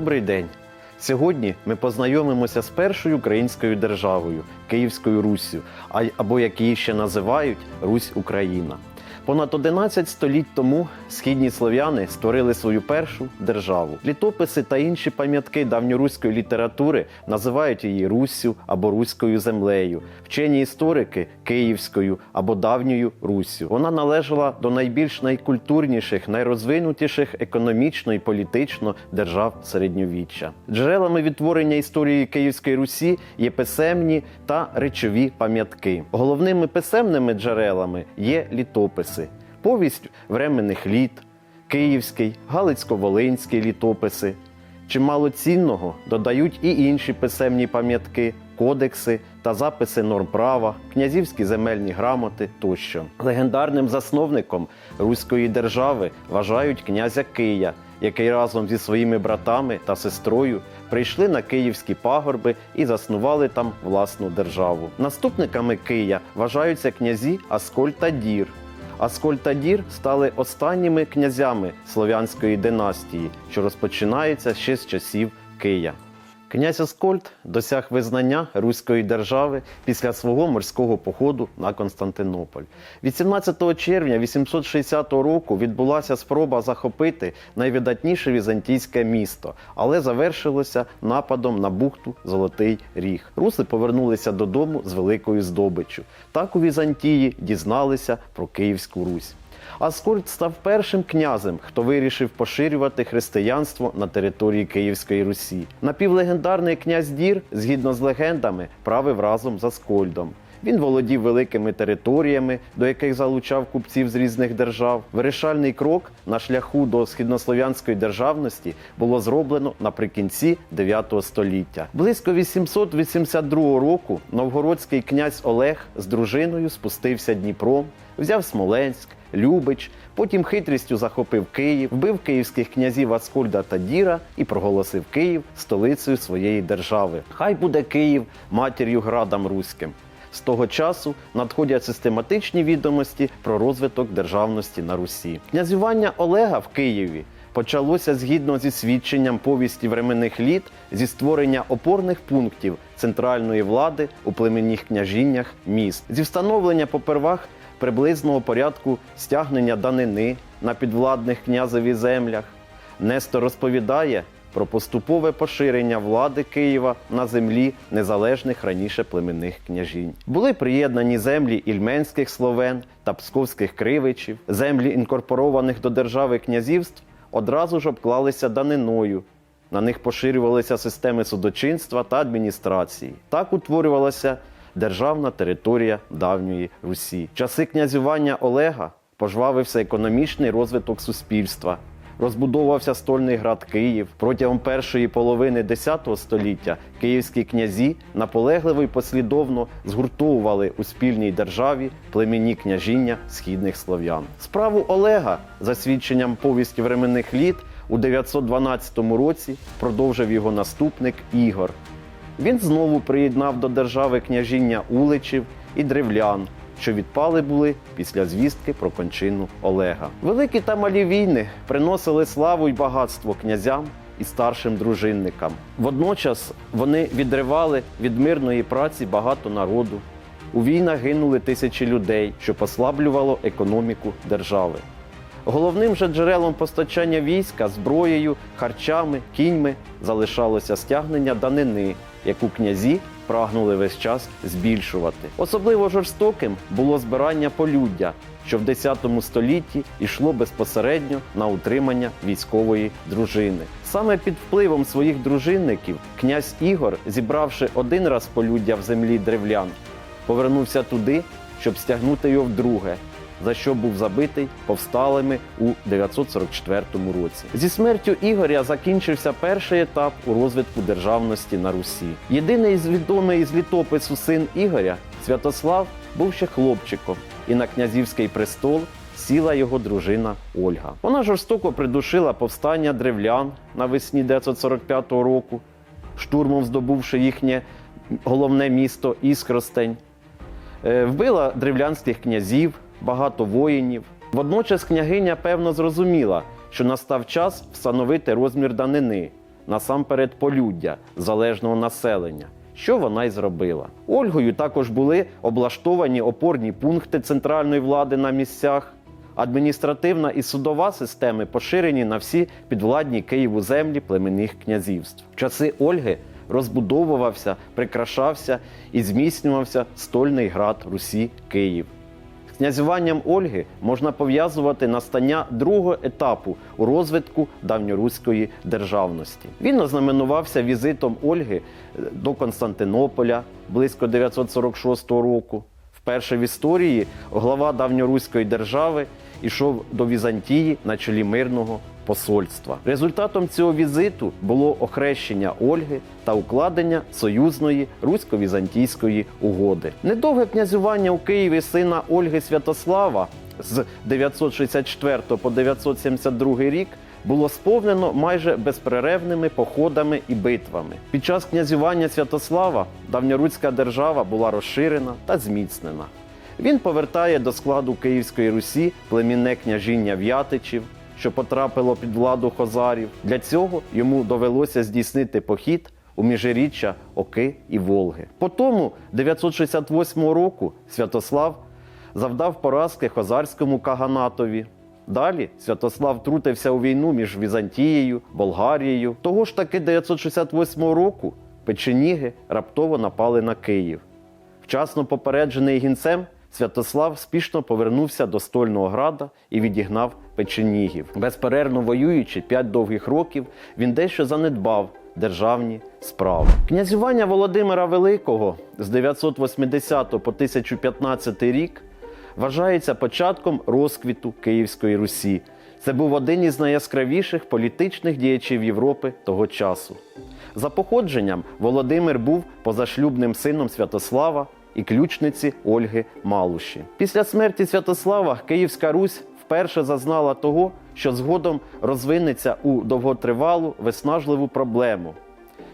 Добрий день! Сьогодні ми познайомимося з першою українською державою Київською Руссю, або як її ще називають Русь Україна. Понад 11 століть тому східні слов'яни створили свою першу державу. Літописи та інші пам'ятки давньоруської літератури називають її Руссю або Руською землею. Вчені історики Київською або давньою Руссю. Вона належала до найбільш найкультурніших, найрозвинутіших економічно і політично держав середньовіччя. Джерелами відтворення історії Київської Русі є писемні та речові пам'ятки. Головними писемними джерелами є літописи, повість временних літ, Київський, Галицько-Волинський літописи. Чимало цінного додають і інші писемні пам'ятки, кодекси та записи норм права, князівські земельні грамоти тощо. Легендарним засновником Руської держави вважають князя Кия, який разом зі своїми братами та сестрою прийшли на київські пагорби і заснували там власну державу. Наступниками Кия вважаються князі Аскольд та Дір. Аскольд та Дір стали останніми князями слов'янської династії, що розпочинається ще з часів Кия. Князь Аскольд досяг визнання Руської держави після свого морського походу на Константинополь. 18 червня 860 року відбулася спроба захопити найвидатніше візантійське місто, але завершилося нападом на бухту Золотий Ріг. Руси повернулися додому з великою здобиччю. Так у Візантії дізналися про Київську Русь. Аскольд став першим князем, хто вирішив поширювати християнство на території Київської Русі. Напівлегендарний князь Дір, згідно з легендами, правив разом з Аскольдом. Він володів великими територіями, до яких залучав купців з різних держав. Вирішальний крок на шляху до східнослов'янської державності було зроблено наприкінці 9 століття. Близько 882 року новгородський князь Олег з дружиною спустився Дніпром, взяв Смоленськ. Любич, потім хитрістю захопив Київ, вбив київських князів Аскольда та Діра і проголосив Київ столицею своєї держави. Хай буде Київ матір'ю градам руським. З того часу надходять систематичні відомості про розвиток державності на Русі. Князювання Олега в Києві почалося згідно зі свідченням повісті временних літ зі створення опорних пунктів центральної влади у племенних княжіннях міст, зі встановлення попервах приблизного порядку стягнення данини на підвладних князеві землях. Нестор розповідає про поступове поширення влади Києва на землі незалежних раніше племенних княжінь. Були приєднані землі ільменських словен та псковських кривичів, землі інкорпорованих до держави князівств одразу ж обклалися даниною. На них поширювалися системи судочинства та адміністрації. Так утворювалася державна територія давньої Русі. Часи князювання Олега пожвавився економічний розвиток суспільства. Розбудовувався стольний град Київ. Протягом першої половини X століття київські князі наполегливо і послідовно згуртовували у спільній державі племінні княжіння східних слов'ян. Справу Олега, за свідченням повісті временних літ, у 912 році продовжив його наступник Ігор. Він знову приєднав до держави княжіння Уличів і древлян, що відпали були після звістки про кончину Олега. Великі та малі війни приносили славу й багатство князям і старшим дружинникам. Водночас вони відривали від мирної праці багато народу. У війнах гинули тисячі людей, що послаблювало економіку держави. Головним же джерелом постачання війська зброєю, харчами, кіньми залишалося стягнення данини, яку князі прагнули весь час збільшувати. Особливо жорстоким було збирання полюддя, що в X столітті йшло безпосередньо на утримання військової дружини. Саме під впливом своїх дружинників князь Ігор, зібравши один раз полюддя в землі древлян, повернувся туди, щоб стягнути його вдруге, за що був забитий повсталими у 944 році. Зі смертю Ігоря закінчився перший етап у розвитку державності на Русі. Єдиний з відомий з літопису син Ігоря, Святослав, був ще хлопчиком, і на князівський престол сіла його дружина Ольга. Вона жорстоко придушила повстання древлян навесні 945 року, штурмом здобувши їхнє головне місто Іскростень. Е, Вбила древлянських князів, багато воїнів. Водночас княгиня певно зрозуміла, що настав час встановити розмір данини, насамперед полюддя залежного населення. Що вона й зробила. Ольгою також були облаштовані опорні пункти центральної влади на місцях. Адміністративна і судова системи поширені на всі підвладні Києву землі племенних князівств. В часи Ольги розбудовувався, прикрашався і зміцнювався стольний град Русі Київ. Князюванням Ольги можна пов'язувати настання другого етапу у розвитку давньоруської державності. Він ознаменувався візитом Ольги е, до Константинополя близько 946 року. Вперше в історії глава давньоруської держави йшов до Візантії на чолі мирного посольства. Результатом цього візиту було охрещення Ольги та укладення союзної русько-візантійської угоди. Недовге князювання у Києві сина Ольги Святослава з 964 по 972 рік було сповнено майже безперервними походами і битвами. Під час князювання Святослава давньоруська держава була розширена та зміцнена. Він повертає до складу Київської Русі племінне княжіння В'ятичів, що потрапило під владу хозарів. Для цього йому довелося здійснити похід у міжріччя Оки і Волги. По тому 968 року Святослав завдав поразки хозарському каганатові. Далі Святослав втрутився у війну між Візантією, Болгарією. Того ж таки 968 року печеніги раптово напали на Київ. Вчасно попереджений гінцем, Святослав спішно повернувся до стольного града і відігнав печенігів. Безперервно воюючи п'ять довгих років, він дещо занедбав державні справи. Князювання Володимира Великого з 980 по 1015 рік вважається початком розквіту Київської Русі. Це був один із найяскравіших політичних діячів Європи того часу. За походженням Володимир був позашлюбним сином Святослава і ключниці Ольги Малуші. Після смерті Святослава Київська Русь вперше зазнала того, що згодом розвинеться у довготривалу виснажливу проблему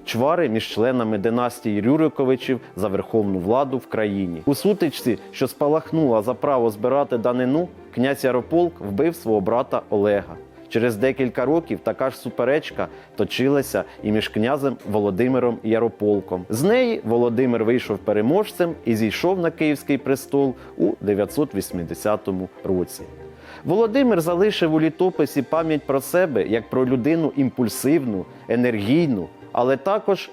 чвари між членами династії Рюриковичів за верховну владу в країні. У сутичці, що спалахнула за право збирати данину, князь Ярополк вбив свого брата Олега. Через декілька років така ж суперечка точилася і між князем Володимиром Ярополком. З неї Володимир вийшов переможцем і зійшов на київський престол у 980 році. Володимир залишив у літописі пам'ять про себе як про людину імпульсивну, енергійну, але також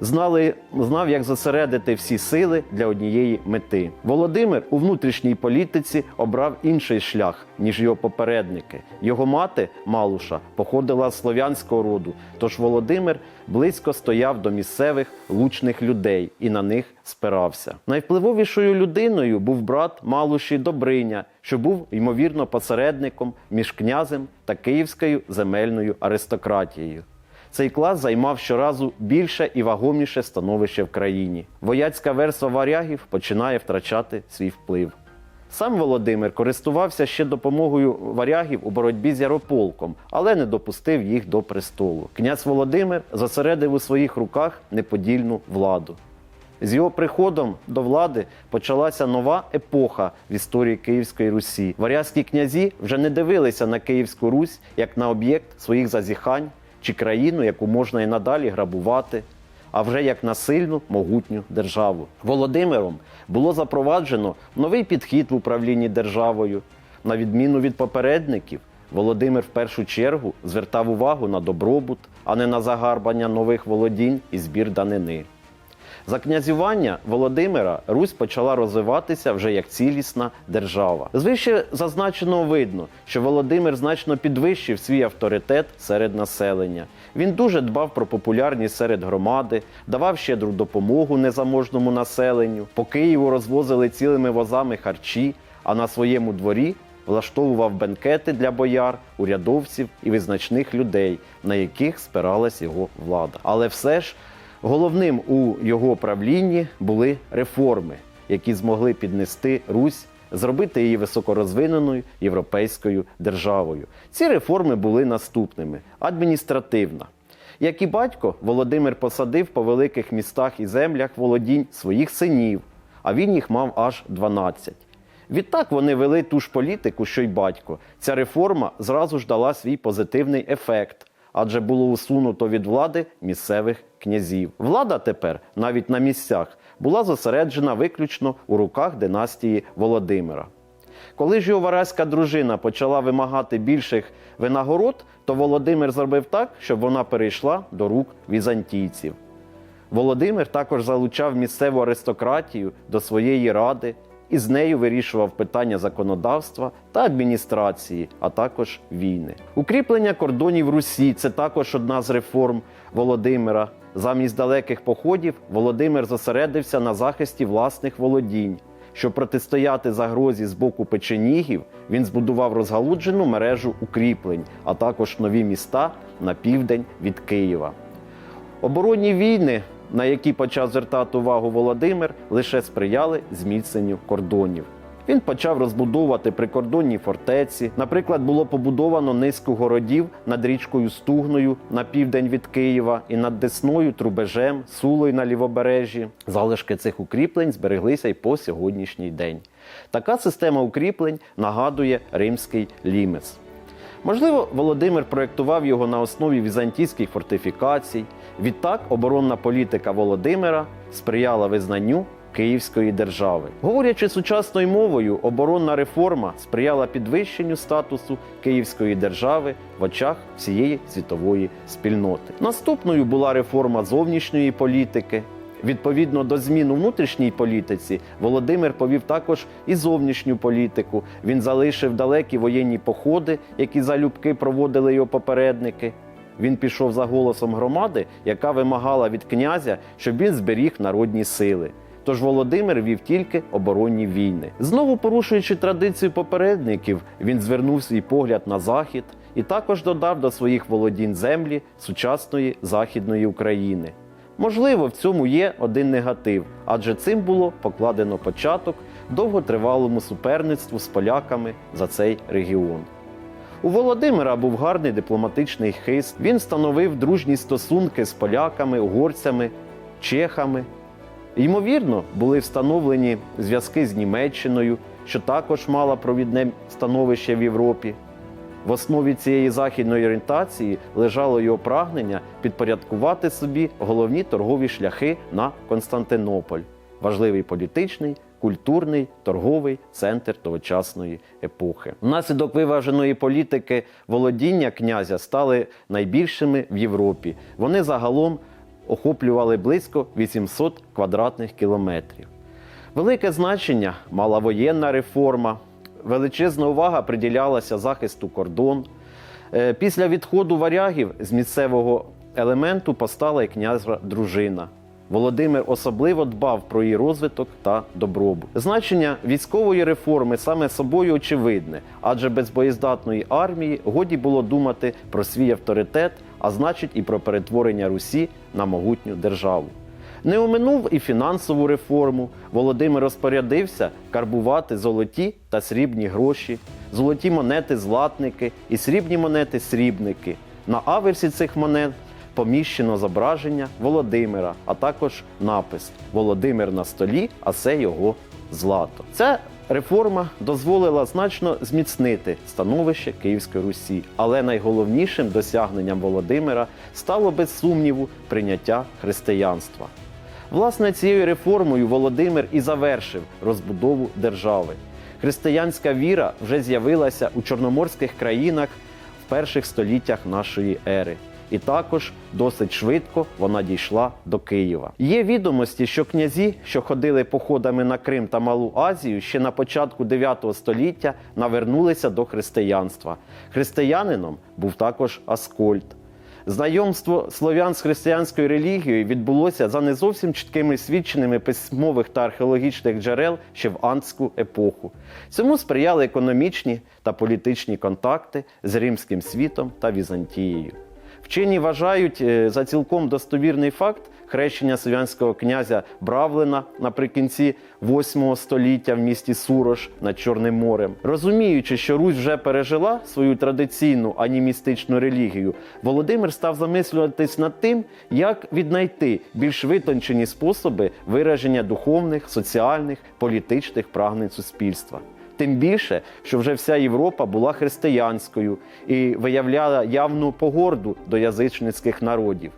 знали, знав, як зосередити всі сили для однієї мети. Володимир у внутрішній політиці обрав інший шлях, ніж його попередники. Його мати Малуша походила з слов'янського роду, тож Володимир близько стояв до місцевих лучних людей і на них спирався. Найвпливовішою людиною був брат Малуші Добриня, що був ймовірно посередником між князем та київською земельною аристократією. Цей клас займав щоразу більше і вагоміше становище в країні. Вояцька верства варягів починає втрачати свій вплив. Сам Володимир користувався ще допомогою варягів у боротьбі з Ярополком, але не допустив їх до престолу. Князь Володимир зосередив у своїх руках неподільну владу. З його приходом до влади почалася нова епоха в історії Київської Русі. Варязькі князі вже не дивилися на Київську Русь як на об'єкт своїх зазіхань чи країну, яку можна і надалі грабувати, а вже як на сильну могутню державу. Володимиром було запроваджено новий підхід в управлінні державою. На відміну від попередників, Володимир в першу чергу звертав увагу на добробут, а не на загарбання нових володінь і збір данини. За князювання Володимира Русь почала розвиватися вже як цілісна держава. З вище зазначеного видно, що Володимир значно підвищив свій авторитет серед населення. Він дуже дбав про популярність серед громади, давав щедру допомогу незаможному населенню. По Києву розвозили цілими возами харчі, а на своєму дворі влаштовував бенкети для бояр, урядовців і визначних людей, на яких спиралась його влада. Але все ж Головним у його правлінні були реформи, які змогли піднести Русь, зробити її високорозвиненою європейською державою. Ці реформи були наступними: адміністративна. Як і батько, Володимир посадив по великих містах і землях володінь своїх синів, а він їх мав аж 12. Відтак вони вели ту ж політику, що й батько. Ця реформа зразу ж дала свій позитивний ефект адже було усунуто від влади місцевих князів. Влада тепер, навіть на місцях, була зосереджена виключно у руках династії Володимира. Коли ж його вараська дружина почала вимагати більших винагород, то Володимир зробив так, щоб вона перейшла до рук візантійців. Володимир також залучав місцеву аристократію до своєї ради і з нею вирішував питання законодавства та адміністрації, а також війни. Укріплення кордонів Русі це також одна з реформ Володимира. Замість далеких походів Володимир зосередився на захисті власних володінь. Щоб протистояти загрозі з боку печенігів, він збудував розгалуджену мережу укріплень, а також нові міста на південь від Києва. Оборонні війни, на які почав звертати увагу Володимир, лише сприяли зміцненню кордонів. Він почав розбудовувати прикордонні фортеці. Наприклад, було побудовано низку городів над річкою Стугною на південь від Києва і над Десною, Трубежем, Сулою на лівобережжі. Залишки цих укріплень збереглися й по сьогоднішній день. Така система укріплень нагадує римський лімес. Можливо, Володимир проєктував його на основі візантійських фортифікацій. Відтак, оборонна політика Володимира сприяла визнанню Київської держави. Говорячи сучасною мовою, оборонна реформа сприяла підвищенню статусу Київської держави в очах всієї світової спільноти. Наступною була реформа зовнішньої політики. Відповідно до змін у внутрішній політиці, Володимир повів також і зовнішню політику. Він залишив далекі воєнні походи, які залюбки проводили його попередники. Він пішов за голосом громади, яка вимагала від князя, щоб він зберіг народні сили. Тож Володимир вів тільки оборонні війни. Знову порушуючи традицію попередників, він звернув свій погляд на захід і також додав до своїх володінь землі сучасної західної України. Можливо, в цьому є один негатив, адже цим було покладено початок довготривалому суперництву з поляками за цей регіон. У Володимира був гарний дипломатичний хист. Він встановив дружні стосунки з поляками, угорцями, чехами. Ймовірно, були встановлені зв'язки з Німеччиною, що також мала провідне становище в Європі. В основі цієї західної орієнтації лежало його прагнення підпорядкувати собі головні торгові шляхи на Константинополь, важливий політичний, культурний, торговий центр тогочасної епохи. Внаслідок виваженої політики володіння князя стали найбільшими в Європі. Вони загалом охоплювали близько 800 квадратних кілометрів. Велике значення мала воєнна реформа. Величезна увага приділялася захисту кордон. Е, Після відходу варягів з місцевого елементу постала і князя дружина. Володимир особливо дбав про її розвиток та добробут. Значення військової реформи саме собою очевидне, адже без боєздатної армії годі було думати про свій авторитет, а значить і про перетворення Русі на могутню державу. Не оминув і фінансову реформу. Володимир розпорядився карбувати золоті та срібні гроші, золоті монети златники і срібні монети срібники. На аверсі цих монет поміщено зображення Володимира, а також напис Володимир на столі, а це його злато. Ця реформа дозволила значно зміцнити становище Київської Русі, але найголовнішим досягненням Володимира стало без сумніву прийняття християнства. Власне, цією реформою Володимир і завершив розбудову держави. Християнська віра вже з'явилася у чорноморських країнах в перших століттях нашої ери. І також досить швидко вона дійшла до Києва. Є відомості, що князі, що ходили походами на Крим та Малу Азію, ще на початку 9 століття навернулися до християнства. Християнином був також Аскольд. Знайомство слов'ян з християнською релігією відбулося за не зовсім чіткими свідченнями письмових та археологічних джерел ще в антську епоху. Цьому сприяли економічні та політичні контакти з римським світом та Візантією. Вчені вважають е, за цілком достовірний факт хрещення слов'янського князя Бравлена наприкінці 8 століття в місті Сурош над Чорним морем. Розуміючи, що Русь вже пережила свою традиційну анімістичну релігію, Володимир став замислюватись над тим, як віднайти більш витончені способи вираження духовних, соціальних, політичних прагнень суспільства. Тим більше, що вже вся Європа була християнською і виявляла явну погорду до язичницьких народів.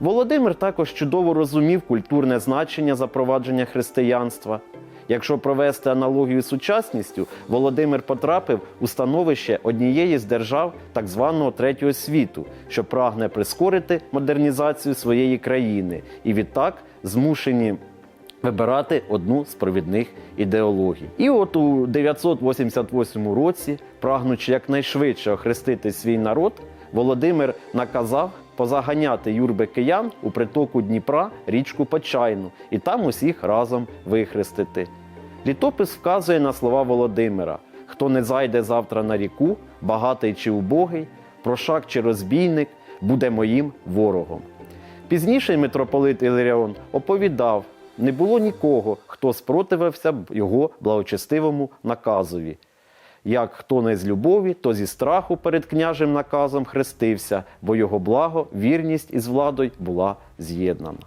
Володимир також чудово розумів культурне значення запровадження християнства. Якщо провести аналогію з сучасністю, Володимир потрапив у становище однієї з держав так званого третього світу, що прагне прискорити модернізацію своєї країни, і відтак змушені вибирати одну з провідних ідеологій. І от у 988 році, прагнучи якнайшвидше охрестити свій народ, Володимир наказав позаганяти юрби киян у притоку Дніпра річку Почайну і там усіх разом вихрестити. Літопис вказує на слова Володимира: хто не зайде завтра на ріку, багатий чи убогий, прошак чи розбійник, буде моїм ворогом. Пізніше митрополит Іларіон оповідав, не було нікого, хто спротивився б його благочестивому наказові. Як хто не з любові, то зі страху перед княжим наказом хрестився, бо його благо, вірність із владою була з'єднана.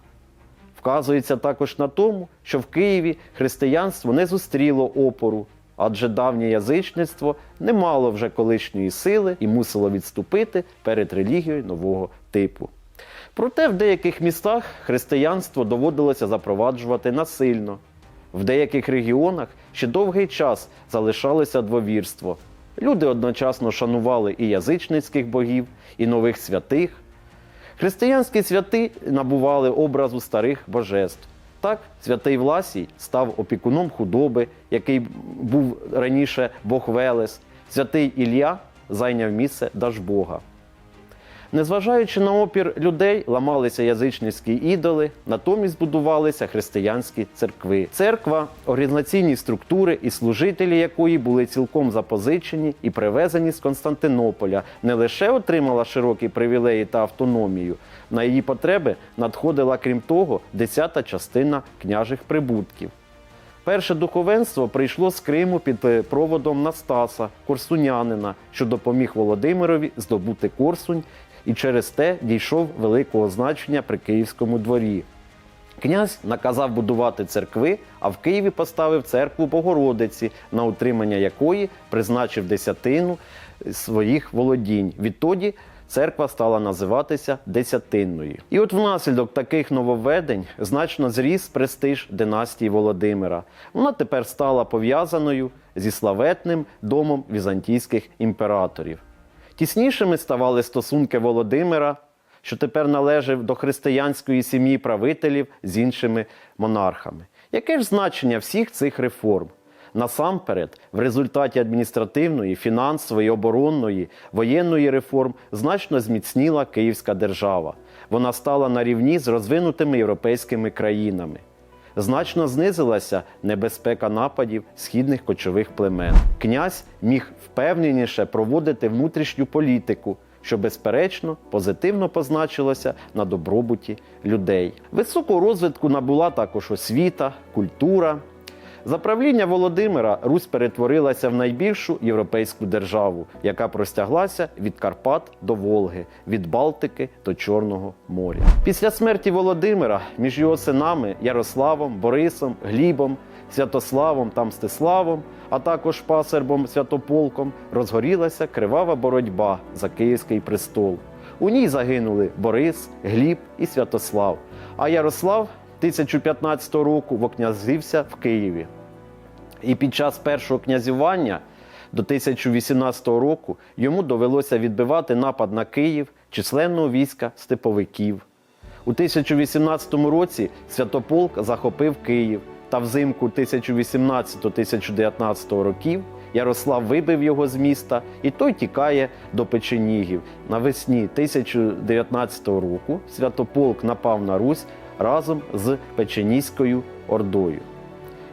Вказується також на тому, що в Києві християнство не зустріло опору, адже давнє язичництво не мало вже колишньої сили і мусило відступити перед релігією нового типу. Проте в деяких містах християнство доводилося запроваджувати насильно. В деяких регіонах ще довгий час залишалося двовірство. Люди одночасно шанували і язичницьких богів, і нових святих. Християнські святи набували образу старих божеств. Так, святий Власій став опікуном худоби, який був раніше Бог Велес. Святий Ілля зайняв місце Дажбога. Незважаючи на опір людей, ламалися язичницькі ідоли, натомість будувалися християнські церкви. Церква, організаційні структури і служителі якої були цілком запозичені і привезені з Константинополя, не лише отримала широкі привілеї та автономію, на її потреби надходила, крім того, десята частина княжих прибутків. Перше духовенство прийшло з Криму під е, проводом Настаса, корсунянина, що допоміг Володимирові здобути Корсунь і через те дійшов великого значення при Київському дворі. Князь наказав будувати церкви, а в Києві поставив церкву Богородиці, на утримання якої призначив десятину своїх володінь. Відтоді церква стала називатися Десятинною. І от внаслідок таких нововведень значно зріс престиж династії Володимира. Вона тепер стала пов'язаною зі славетним домом візантійських імператорів. Тіснішими ставали стосунки Володимира, що тепер належав до християнської сім'ї правителів з іншими монархами. Яке ж значення всіх цих реформ? Насамперед, в результаті адміністративної, фінансової, оборонної, воєнної реформ значно зміцніла Київська держава. Вона стала на рівні з розвинутими європейськими країнами. Значно знизилася небезпека нападів східних кочових племен. Князь міг впевненіше проводити внутрішню політику, що безперечно позитивно позначилося на добробуті людей. Високого розвитку набула також освіта, культура. За правління Володимира Русь перетворилася в найбільшу європейську державу, яка простяглася від Карпат до Волги, від Балтики до Чорного моря. Після смерті Володимира між його синами Ярославом, Борисом, Глібом, Святославом та Мстиславом, а також пасербом Святополком, розгорілася кривава боротьба за Київський престол. У ній загинули Борис, Гліб і Святослав. А Ярослав 1015 року вокнязився в Києві. І під час першого князювання до 1018 року йому довелося відбивати напад на Київ численного війська степовиків. У 1018 році Святополк захопив Київ, та взимку 1018-1019 років Ярослав вибив його з міста, і той тікає до печенігів. Навесні 1019 року Святополк напав на Русь разом з Печеніською Ордою.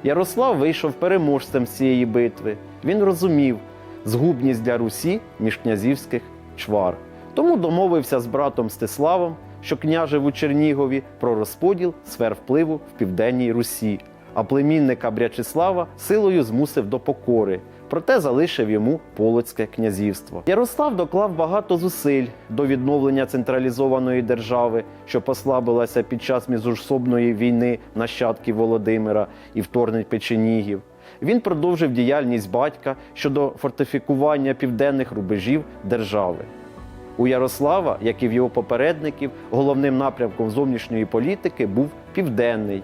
Ярослав вийшов переможцем цієї битви. Він розумів згубність для Русі міжкнязівських чвар. Тому домовився з братом Стиславом, що княжив у Чернігові, про розподіл сфер впливу в південній Русі, а племінника Брячеслава силою змусив до покори, проте залишив йому Полоцьке князівство. Ярослав доклав багато зусиль до відновлення централізованої держави, що послабилася під час міжособної війни нащадків Володимира і вторгнень печенігів. Він продовжив діяльність батька щодо фортифікування південних рубежів держави. У Ярослава, як і в його попередників, головним напрямком зовнішньої політики був південний.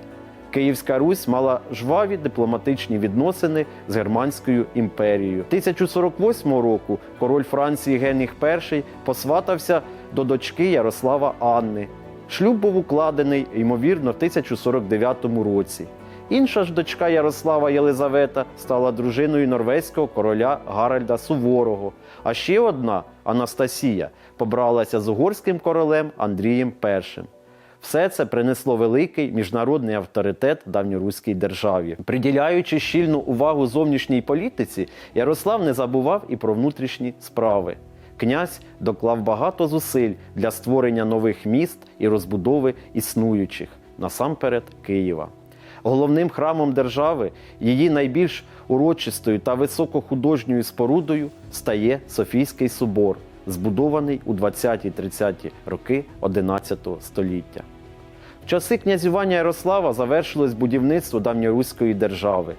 Київська Русь мала жваві дипломатичні відносини з Германською імперією. 1048 року король Франції Генріх І посватався до дочки Ярослава Анни. Шлюб був укладений, ймовірно, в 1049 році. Інша ж дочка Ярослава Єлизавета стала дружиною норвезького короля Гаральда Суворого. А ще одна Анастасія побралася з угорським королем Андрієм І. Все це принесло великий міжнародний авторитет давньоруській державі. Приділяючи щільну увагу зовнішній політиці, Ярослав не забував і про внутрішні справи. Князь доклав багато зусиль для створення нових міст і розбудови існуючих, насамперед Києва. Головним храмом держави, її найбільш урочистою та високохудожньою спорудою стає Софійський собор, збудований у 20-30 роки XI століття. В часи князювання Ярослава завершилось будівництво давньоруської держави.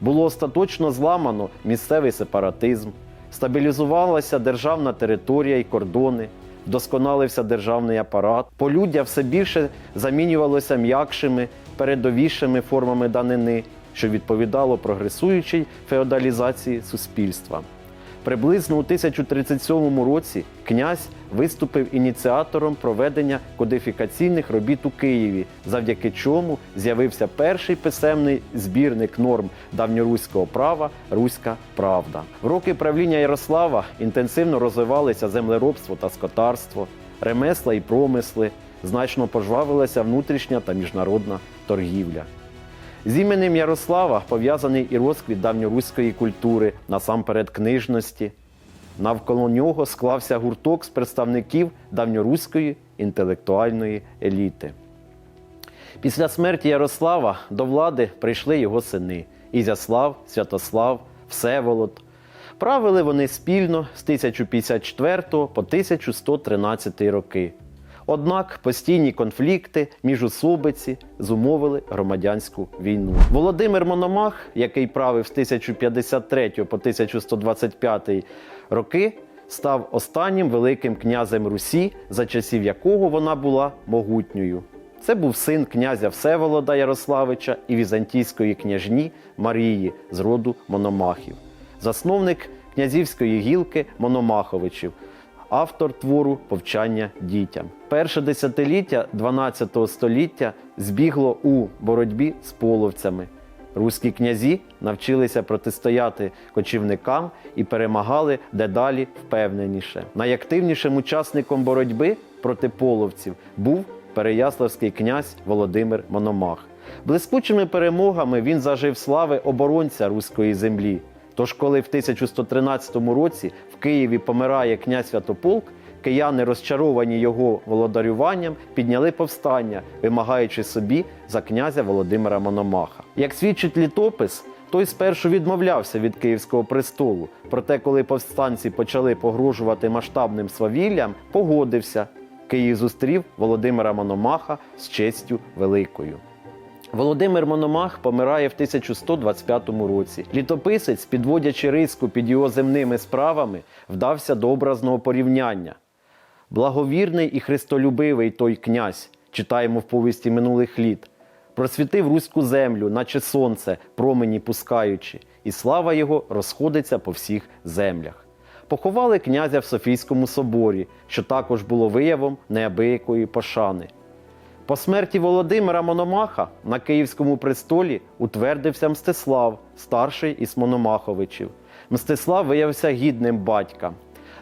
Було остаточно зламано місцевий сепаратизм, стабілізувалася державна територія і кордони, вдосконалився державний апарат. Полюддя все більше замінювалося м'якшими, передовішими формами данини, що відповідало прогресуючій феодалізації суспільства. Приблизно у 1037 році князь виступив ініціатором проведення кодифікаційних робіт у Києві, завдяки чому з'явився перший писемний збірник норм давньоруського права Руська Правда. В роки правління Ярослава інтенсивно розвивалися землеробство та скотарство, ремесла і промисли, значно пожвавилася внутрішня та міжнародна торгівля. З іменем Ярослава пов'язаний і розквіт давньоруської культури, насамперед книжності. Навколо нього склався гурток з представників давньоруської інтелектуальної еліти. Після смерті Ярослава до влади прийшли його сини Ізяслав, Святослав, Всеволод. Правили вони спільно з 1054 по 1113 роки. Однак постійні конфлікти міжусобиці зумовили громадянську війну. Володимир Мономах, який правив з 1053 по 1125 роки, став останнім великим князем Русі, за часів якого вона була могутньою. Це був син князя Всеволода Ярославича і візантійської княжні Марії з роду Мономахів, засновник князівської гілки Мономаховичів, автор твору Повчання дітям. Перше десятиліття 12 століття збігло у боротьбі з половцями. Руські князі навчилися протистояти кочівникам і перемагали дедалі впевненіше. Найактивнішим учасником боротьби проти половців був переяславський князь Володимир Мономах. Блискучими перемогами він зажив слави оборонця руської землі. Тож, коли в 1113 році в Києві помирає князь Святополк, кияни, розчаровані його володарюванням, підняли повстання, вимагаючи собі за князя Володимира Мономаха. Як свідчить літопис, той спершу відмовлявся від київського престолу. Проте, коли повстанці почали погрожувати масштабним свавіллям, погодився. Київ зустрів Володимира Мономаха з честю великою. Володимир Мономах помирає в 1125 році. Літописець, підводячи риску під його земними справами, вдався до образного порівняння. Благовірний і христолюбивий той князь, читаємо в повісті минулих літ, просвітив руську землю, наче сонце, промені пускаючи, і слава його розходиться по всіх землях. Поховали князя в Софійському соборі, що також було виявом неабиякої пошани. По смерті Володимира Мономаха на Київському престолі утвердився Мстислав, старший із Мономаховичів. Мстислав виявився гідним батька.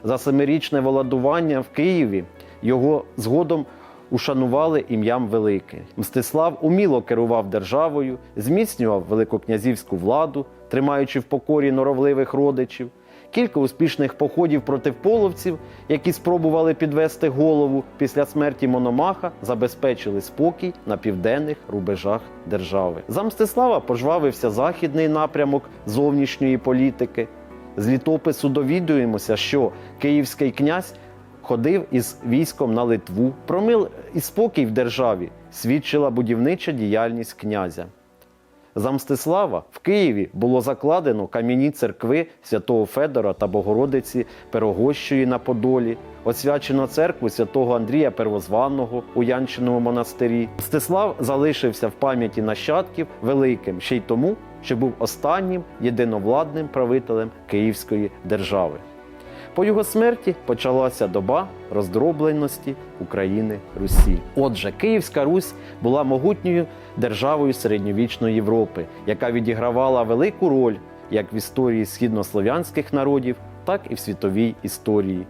За семирічне володування в Києві його згодом ушанували ім'ям Велике. Мстислав уміло керував державою, зміцнював великокнязівську владу, тримаючи в покорі норовливих родичів. Кілька успішних походів проти половців, які спробували підвести голову після смерті Мономаха, забезпечили спокій на південних рубежах держави. За Мстислава пожвавився західний напрямок зовнішньої політики. З літопису довідуємося, що київський князь ходив із військом на Литву. Про мир і спокій в державі свідчила будівнича діяльність князя. За Мстислава в Києві було закладено кам'яні церкви святого Федора та Богородиці Пирогощої на Подолі, освячено церкву святого Андрія Первозванного у Янчиному монастирі. Мстислав залишився в пам'яті нащадків великим ще й тому, що був останнім єдиновладним правителем Київської держави. По його смерті почалася доба роздробленості України Русі. Отже, Київська Русь була могутньою державою середньовічної Європи, яка відігравала велику роль як в історії східнослов'янських народів, так і в світовій історії.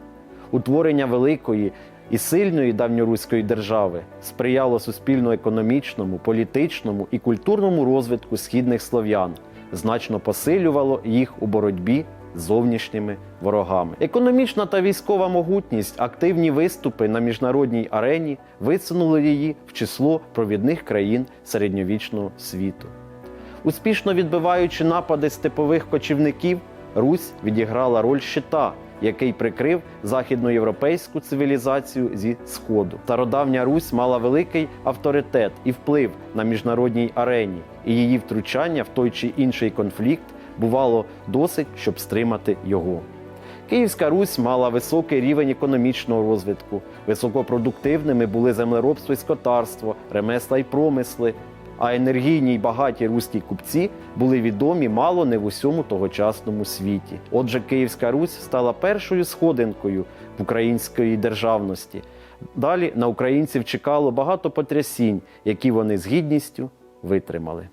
Утворення великої і сильної давньоруської держави сприяло суспільно-економічному, політичному і культурному розвитку східних слов'ян, значно посилювало їх у боротьбі зовнішніми ворогами. Економічна та військова могутність, активні виступи на міжнародній арені висунули її в число провідних країн середньовічного світу. Успішно відбиваючи напади степових кочівників, Русь відіграла роль щита, який прикрив західноєвропейську цивілізацію зі сходу. Стародавня Русь мала великий авторитет і вплив на міжнародній арені, і її втручання в той чи інший конфлікт бувало досить, щоб стримати його. Київська Русь мала високий рівень економічного розвитку. Високопродуктивними були землеробство і скотарство, ремесла й промисли. А енергійні й багаті руські купці були відомі мало не в усьому тогочасному світі. Отже, Київська Русь стала першою сходинкою в української державності. Далі на українців чекало багато потрясінь, які вони з гідністю витримали.